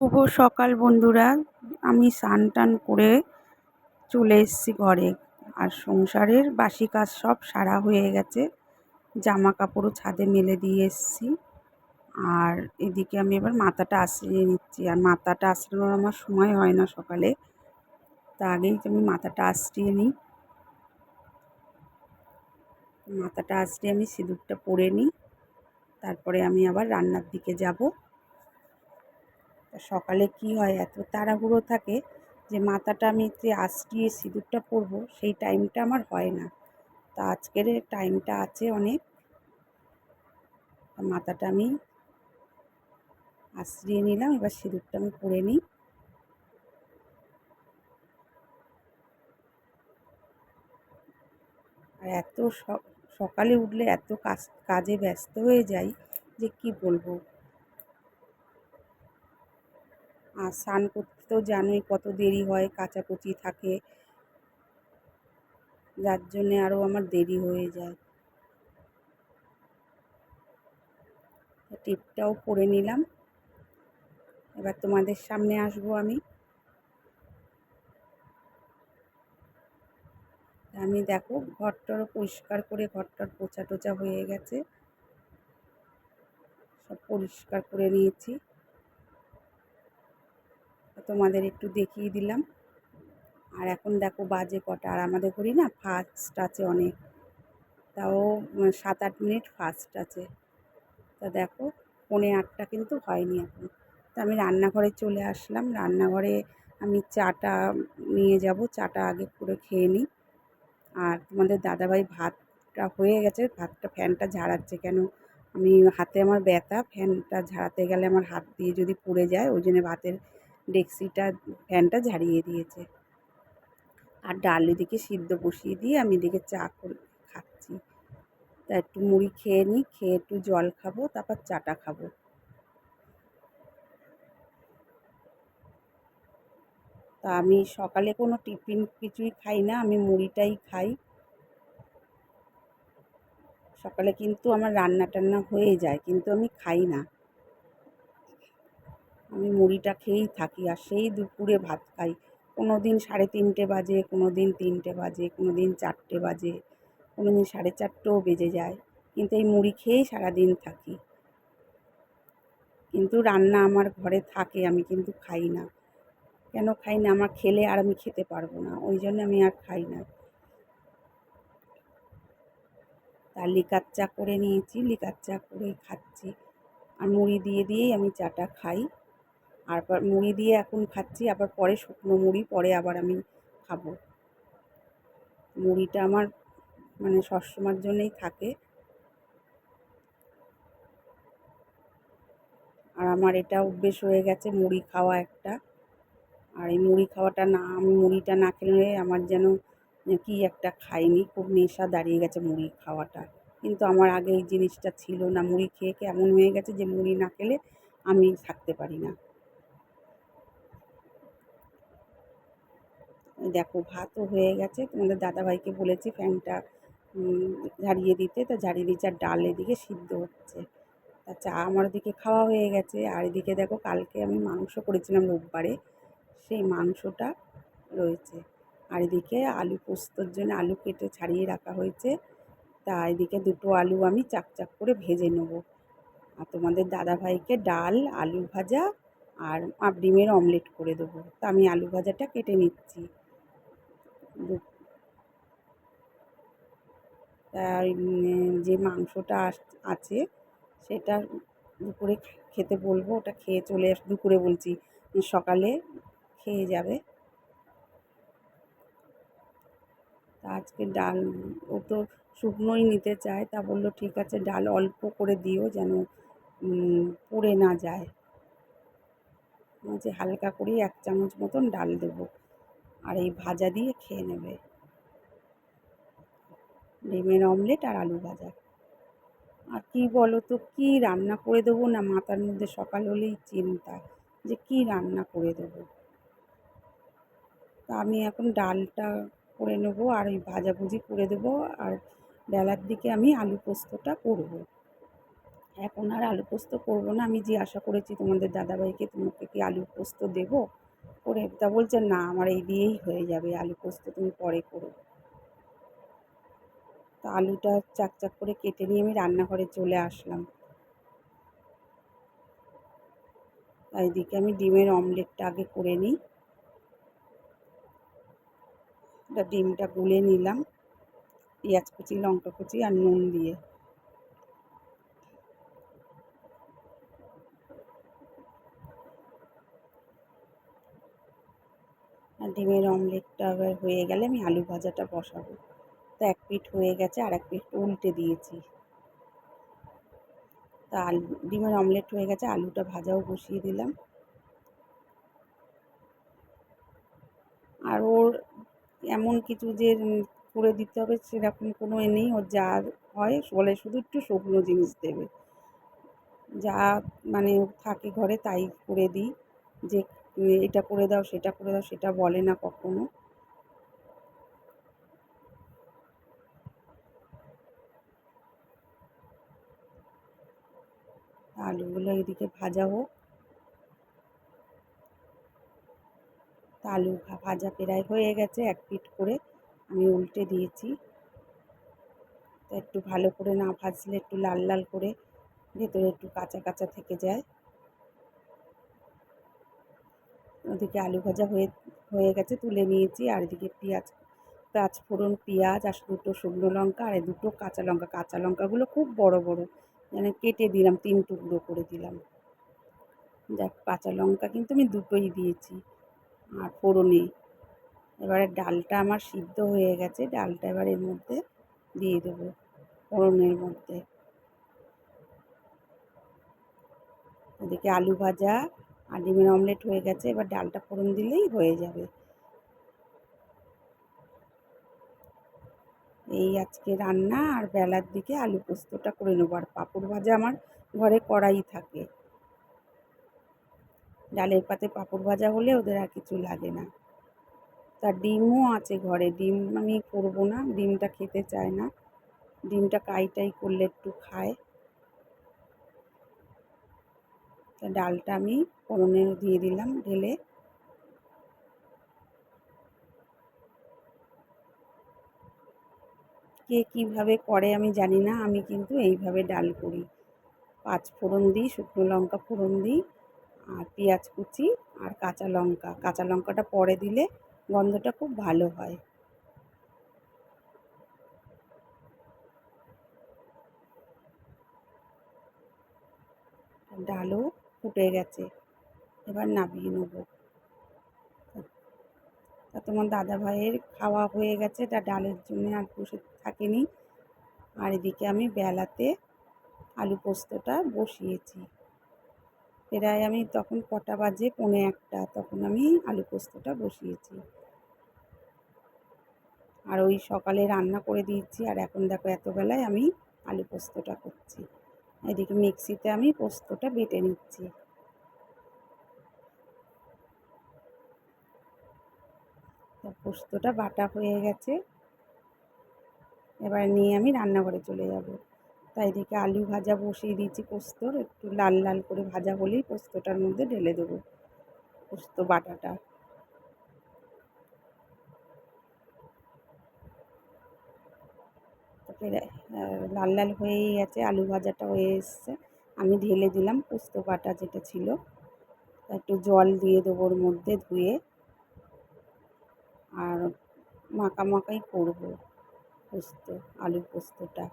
শুভ সকাল বন্ধুরা। আমি স্নান টান করে চলে এসেছি ঘরে। আর সংসারের বাসি কাজ সব সারা হয়ে গেছে। জামা কাপড়ও ছাদে মেলে দিয়ে এসেছি। আর এদিকে আমি এবার মাথাটা আশ্রিয়ে নিচ্ছি। আর মাথাটা আশ্রানোর আমার সময় হয় না সকালে। তা আগেই আমি মাথাটা আশ্রিয়ে নিই। মাথাটা আশ্রিয়ে আমি সিঁদুরটা পরে নিই। তারপরে আমি আবার রান্নার দিকে যাব। সকালে কি হয়, এত তাড়াহুড়ো থাকে যে মাথাটা আমি যে আশ্রিয়ে সিঁদুরটা পরবো, সেই টাইমটা আমার হয় না। তা আজকের টাইমটা আছে অনেক। মাথাটা আমি আশ্রিয়ে নিলাম, এবার সিঁদুরটা আমি পরে নিই। আর এত সকালে উঠলে এত কাজ, কাজে ব্যস্ত হয়ে যাই যে কি বলব? আর স্নান করতে তো জানোই কত দেরি হয়, কাচাকুচি থাকে। যার জন্যে আরও আমার দেরি হয়ে যায়। টিপটাও করে নিলাম। এবার তোমাদের সামনে আসব আমি। আমি দেখো, ঘরটারও পরিষ্কার করে, ঘরটার পোছা টোচা হয়ে গেছে। সব পরিষ্কার করে নিয়েছি। তোমাদের একটু দেখিয়ে দিলাম। আর এখন দেখো বাজে কটা, আর আমাদের ঘড়ি না ফাস্ট আছে অনেক। তাও সাত আট মিনিট ফাস্ট আছে। তা দেখো, পৌনে আটটা কিন্তু হয়নি এখন। তা আমি রান্নাঘরে চলে আসলাম। রান্নাঘরে আমি চাটা নিয়ে যাব, চাটা আগে করে খেয়ে নিই। আর তোমাদের দাদাভাই ভাতটা হয়ে গেছে, ভাতটা ফ্যানটা ঝাড়াচ্ছে কেন? আমি হাতে আমার ব্যথা, ফ্যানটা ঝাড়াতে গেলে আমার হাত দিয়ে যদি পড়ে যায়, ওই জন্য ভাতের ডেক্সিটা, ফ্যানটা ঝাড়িয়ে দিয়েছে। আর ডাল এদিকে সিদ্ধ বসিয়ে দিয়ে আমি এদিকে চা করে খাচ্ছি। তা একটু মুড়ি খেয়ে নিই, খেয়ে একটু জল খাব, তারপর চাটা খাব। তা আমি সকালে কোনো টিফিন কিছুই খাই না, আমি মুড়িটাই খাই। সকালে কিন্তু আমার রান্না টান্না হয়ে যায়, কিন্তু আমি খাই না। আমি মুড়িটা খেয়েই থাকি আর সেই দুপুরে ভাত খাই। কোনো দিন সাড়ে তিনটে বাজে কোনো দিন তিনটে বাজে কোনো দিন চারটে বাজে কোনো দিন সাড়ে চারটেও বেজে যায়। কিন্তু এই মুড়ি খেয়েই সারাদিন থাকি। কিন্তু রান্না আমার ঘরে থাকে, আমি কিন্তু খাই না। কেন খাই না? আমার খেলে আর আমি খেতে পারব না, ওই জন্য আমি আর খাই না। তার লিকার চা করে নিয়েছি লিকার চা করেই খাচ্ছি। আর মুড়ি দিয়ে দিয়েই আমি চাটা খাই। আর মুড়ি দিয়ে এখন খাচ্ছি, আবার পরে শুকনো মুড়ি, পরে আবার আমি খাব। মুড়িটা আমার মানে সবসময়ের জন্যই থাকে। আর আমার এটা অভ্যেস হয়ে গেছে মুড়ি খাওয়া একটা। আর এই মুড়ি খাওয়াটা না, আমি মুড়িটা না খেলে আমার যেন কি একটা খাইনি, খুব নেশা দাঁড়িয়ে গেছে মুড়ি খাওয়াটা। কিন্তু আমার আগে এই জিনিসটা ছিল না, মুড়ি খেয়ে এমন হয়ে গেছে যে মুড়ি না খেলে আমি থাকতে পারি না। দেখো, ভাতও হয়ে গেছে। তোমাদের দাদাভাইকে বলেছি ফ্যানটা ঝাড়িয়ে দিতে। তা ঝাড়িয়ে দিচ্ছে আর ডাল এদিকে সিদ্ধ হচ্ছে। তা চা আমার ওদিকে খাওয়া হয়ে গেছে। আর এদিকে দেখো, কালকে আমি মাংস করেছিলাম রোববারে। সেই মাংসটা রয়েছে। আর এদিকে আলু পোস্তর জন্য আলু কেটে ছাড়িয়ে রাখা হয়েছে। তা এদিকে দুটো আলু আমি চাক চাক করে ভেজে নেব। আর তোমাদের দাদাভাইকে ডাল, আলু ভাজা আর ডিমের অমলেট করে দেবো। তা আমি আলু ভাজাটা কেটে নিচ্ছি। যে মাংসটা আছে, সেটা দুপুরে খেতে বলব। ওটা খেয়ে চলে আস, দুপুরে বলছি, সকালে খেয়ে যাবে। আজকে ডাল, ও তো শুকনোই নিতে চায়, তা বলল, ঠিক আছে, ডাল অল্প করে দিও যেন পুড়ে না যায়। যে হালকা করেই এক চামচ মতন ডাল দেবো। আর এই ভাজা দিয়ে খেয়ে নেবে। ডিমের অমলেট আর আলু ভাজা। আর কী বলো তো, কী রান্না করে দেবো? না, মাথার মধ্যে সকাল হলেই চিন্তা যে কী রান্না করে দেবো। তা আমি এখন ডালটা করে নেব আর ওই ভাজাভুজি করে দেবো আর বেলার দিকে আমি আলু পোস্তটা করব। এখন আর আলু পোস্ত করব না। আমি জিজ্ঞাসা করেছি তোমাদের দাদাভাইকে তোমাকে কি আলু পোস্ত দেবো? করে তা বলছে, না, আমার এই দিয়েই হয়ে যাবে আলু পোস্ত, তুমি পরে করো। তো আলুটা চাক চাক করে কেটে নিয়ে আমি রান্নাঘরে চলে আসলাম। এইদিকে আমি ডিমের অমলেটটা আগে করে নিই। ডিমটা গুলে নিলাম, পেঁয়াজ কুচি, লঙ্কা কুচি আর নুন দিয়ে। আর ডিমের অমলেটটা আবার হয়ে গেলে আমি আলু ভাজাটা বসাবো। তো এক পিঠ হয়ে গেছে আর এক পিঠ উল্টে দিয়েছি। তা আলু, ডিমের অমলেট হয়ে গেছে, আলুটা ভাজাও বসিয়ে দিলাম। আর ওর এমন কিছু যে করে দিতে হবে, সেরকম কোনো এ নেই, ওর যা হয়, বলে শুধু একটু শুকনো জিনিস দেবে। যা মানে থাকে ঘরে, তাই করে দিই। যে এটা করে দাও, সেটা করে দাও, সেটা বলে না কখনো। আলুগুলো এদিকে ভাজা হোক। আলু ভাজা প্রায় হয়ে গেছে, এক পিট করে আমি উল্টে দিয়েছি। তো একটু ভালো করে না ভাজলে একটু লাল লাল করে ভেতরে একটু কাঁচা কাঁচা থেকে যায়। ওদিকে আলু ভাজা হয়ে হয়ে গেছে, তুলে নিয়েছি। আর এদিকে পেঁয়াজ পাঁচ ফোড়ন, পেঁয়াজ, আর দুটো শুকনো লঙ্কা, আর দুটো কাঁচা লঙ্কা। কাঁচা লঙ্কাগুলো খুব বড় বড়। মানে কেটে দিলাম, তিন টুকরো করে দিলাম। দেখ কাঁচা লঙ্কা কিন্তু আমি দুটোই দিয়েছি, আর ফোড়নে। এবারে ডালটা আমার সিদ্ধ হয়ে গেছে, ডালটা এবার এর মধ্যে দিয়ে দেবো, ফোড়নের মধ্যে। ওদিকে আলু ভাজা আর ডিমের অমলেট হয়ে গেছে, এবার ডালটা ফোড়ন দিলেই হয়ে যাবে। এই আজকে রান্না আর বেলার দিকে আলু পোস্তটা করে নেব, আর পাঁপড় ভাজা আমার ঘরে কড়াই থাকে। ডালের পাতে পাঁপড় ভাজা হলে ওদের আর কিছু লাগে না। তা ডিমও আছে ঘরে, ডিম আমি করব না, ডিমটা খেতে চায় না। ডিমটা কাইটাই করলে একটু খায়। তা ডালটা আমি ফোড়নে দিয়ে দিলাম, ঢেলে। কে কীভাবে করে আমি জানি না, আমি কিন্তু এইভাবে ডাল করি। পাঁচ ফোড়ন দিই, শুকনো লঙ্কা ফোড়ন দিই, আর পেঁয়াজ কুচি আর কাঁচা লঙ্কা। কাঁচা লঙ্কাটা পরে দিলে গন্ধটা খুব ভালো হয়। ডালও ফুটে গেছে। এবার নামিয়ে নেব। তা তোমার দাদা ভাইয়ের খাওয়া হয়ে গেছে। তা ডালের জন্য আর বসে থাকেনি। আর এদিকে আমি বেলাতে আলু পোস্তটা বসিয়েছি। প্রায় আমি তখন কটা বাজে? পৌনে একটা। তখন আমি আলু পোস্তটা বসিয়েছি। আর ওই সকালে রান্না করে দিয়েছি। আর এখন দেখো এতবেলায় আমি আলু পোস্তটা করছি। এদিকে মিক্সিতে আমি পোস্তটা বেটে নিচ্ছি। পোস্তটা বাটা হয়ে গেছে। এবার নিয়ে আমি রান্নাঘরে চলে যাব। তাই এদিকে আলু ভাজা বসিয়ে দিয়েছি পোস্তর, একটু লাল লাল করে ভাজা হলেই পোস্তটার মধ্যে ঢেলে দেবো। পোস্ত বাটাটা তারপরে লাল লাল হয়েই আছে আলু ভাজাটা হয়ে এসছে। আমি ঢেলে দিলাম পোস্ত বাটা যেটা ছিল। একটু জল দিয়ে দেবো ওর মধ্যে ধুয়ে। আর মাখা মাখাই করব পোস্ত আলু পোস্তটা।